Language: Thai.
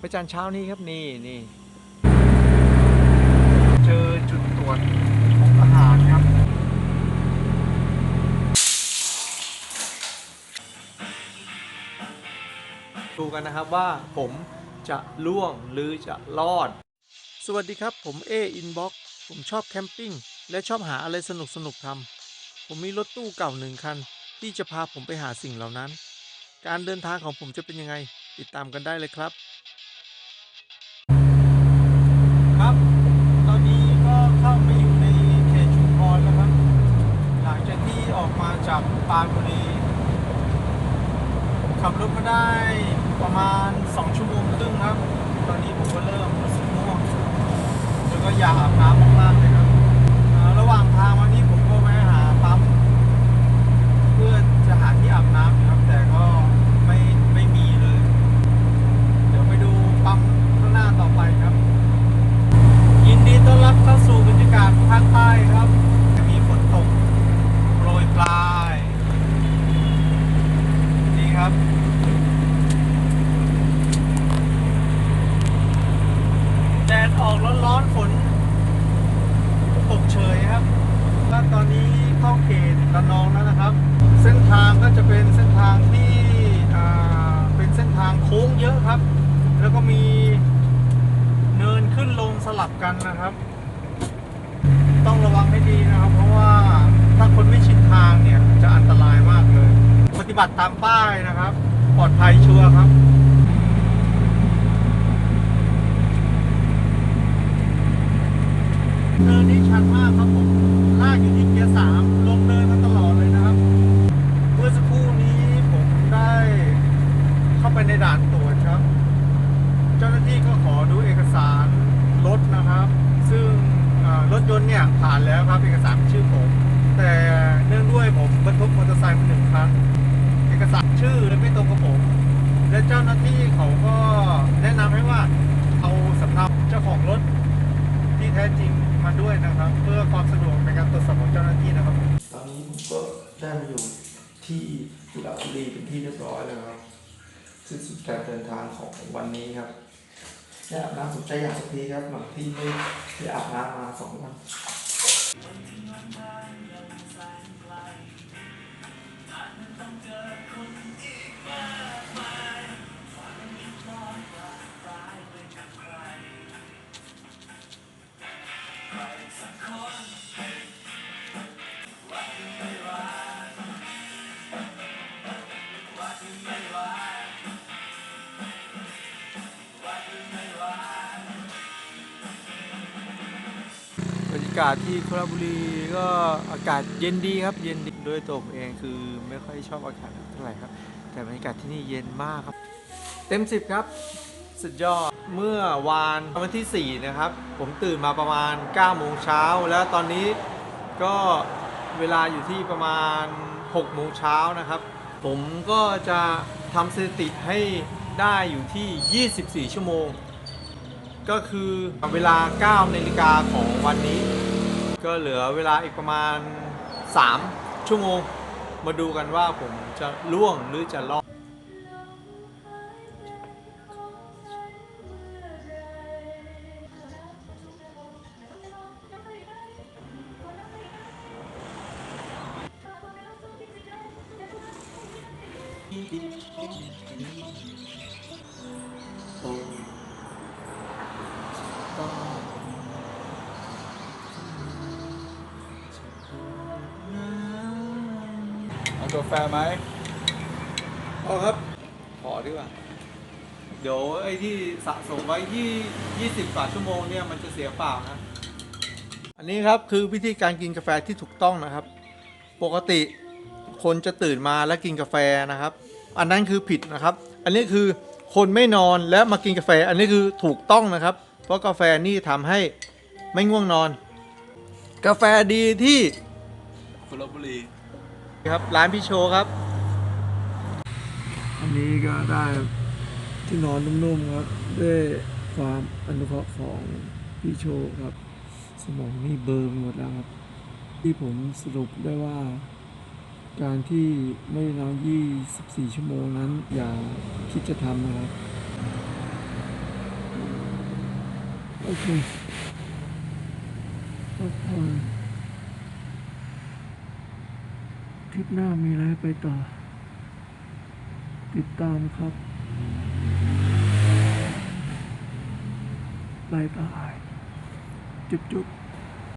พระจันทร์เช้านี้ครับนี่นี่เจอจุดตรวจของทหารครับดูกันนะครับว่าผมจะล่วงหรือจะรอด สวัสดีครับผมเออินบ็อกผมชอบแคมปิ้งและชอบหาอะไรสนุกสนุกทำผมมีรถตู้เก่าหนึ่งคัน ที่จะพาผมไปหาสิ่งเหล่านั้น การเดินทางของผมจะเป็นยังไง ติดตามกันได้เลยครับ จากปานบุรี ขับรถมาได้ประมาณ 2 ชั่วโมงครึ่งครับ ตอนนี้ผมก็เริ่มรู้สึกง่วงแล้วก็อยากอาบน้ำมากๆเลยครับอ่าระหว่างทางวันนี้ผมก็แวะหาปั๊มเพื่อจะหาที่อาบน้ำอยู่ครับ แต่ก็ไม่ไม่มีเลย เดี๋ยวไปดูปั๊มข้างหน้าต่อไปครับ ยินดีต้อนรับเข้าสู่บรรยากาศภาคใต้ครับ จะมีฝนตกโปรยปลาย นี่ ครับแดดออกร้อนๆฝนตกเฉยครับก็ตอนนี้เข้าเขตระนองแล้วนะครับ เส้นทางก็จะเป็นเส้นทางที่เป็นเส้นทางโค้งเยอะครับ แล้วก็มีเนินขึ้นลงสลับกันนะครับ ต้องระวังให้ดีนะครับ เพราะว่าถ้าคนไม่ชินทางเนี่ยจะอันตรายมากเลย บัติตามป้ายนะครับ ปลอดภัยชัวร์ครับเนินนี้ชันมากครับผม ลากอยู่ที่เกียร์สามลงเนินมาตลอดเลยนะครับ เมื่อสักครู่นี้ผมได้เข้าไปในด่านตรวจครับ เจ้าหน้าที่ก็ขอดูเอกสารรถนะครับ ซึ่งรถยนต์เนี่ยผ่านแล้วครับเอกสารชื่อผม แต่เนื่องด้วยผมบรรทุกมอเตอร์ไซค์มาหนึ่งคัน เอกสารชื่อเลยไม่ตรงกับผม และเจ้าหน้าที่เขาก็แนะนำให้ว่าเอาสำเนาเจ้าของรถที่แท้จริงมาด้วยนะครับ เพื่อความสะดวกในการตรวจสอบของเจ้าหน้าที่นะครับ ตอนนี้ผมก็ได้มาอยู่ที่สุราบุรีเป็นที่เรียบร้อยแล้วครับสิ้นสุดการเดินทางของวันนี้ครับได้อาบน้ำสุดใจอยากสักทีครับหลังที่ไม่ได้อาบน้ำมาสองวันากาศที่โคราชบุรีก็อากาศเย็นดีครับ เย็นดีด้วยตัวผมเองคือไม่ค่อยชอบอากาศเท่าไหร่ครับ แต่บรรยากาศที่นี่เย็นมากครับ เต็ม10ครับ สุดยอดเมื่อวานวันที่ 4 นะครับ ผมตื่นมาประมาณ9โมงเช้าแล้วตอนนี้ก็เวลาอยู่ที่ประมาณ6โมงเช้านะครับ ผมก็จะทำสถิติให้ได้อยู่ที่ 24 ชั่วโมง ก็คือเวลา9นาฬิกาของวันนี้ ก็เหลือเวลาอีกประมาณ 3 ชั่วโมง มาดูกันว่าผมจะล่วงหรือจะรอดเอ กาแฟไหมเอาครับ ขอดีกว่า เดี๋ยวไอ้ที่สะสมไว้ที่20กว่าชั่วโมงเนี่ยมันจะเสียเปล่านะ อันนี้ครับคือวิธีการกินกาแฟที่ถูกต้องนะครับ ปกติคนจะตื่นมาแล้วกินกาแฟนะครับ อันนั้นคือผิดนะครับ อันนี้คือคนไม่นอนแล้วมากินกาแฟ อันนี้คือถูกต้องนะครับ เพราะกาแฟนี่ทำให้ไม่ง่วงนอน กาแฟดีที่โคราชบุรี ครับ ร้านพี่โชครับ อันนี้ก็ได้ที่นอนนุ่มๆครับ ด้วยความอนุเคราะห์ของพี่โชครับ สมองนี่เบลอร์หมดแล้วครับ ที่ผมสรุปได้ว่า การที่ไม่นอน 24 ชั่วโมงนั้น อย่าคิดจะทำนะครับโอเคพักผ่อน ทริปหน้ามีอะไรไปต่อ ติดตามครับบายบาย จุ๊บจุ๊บ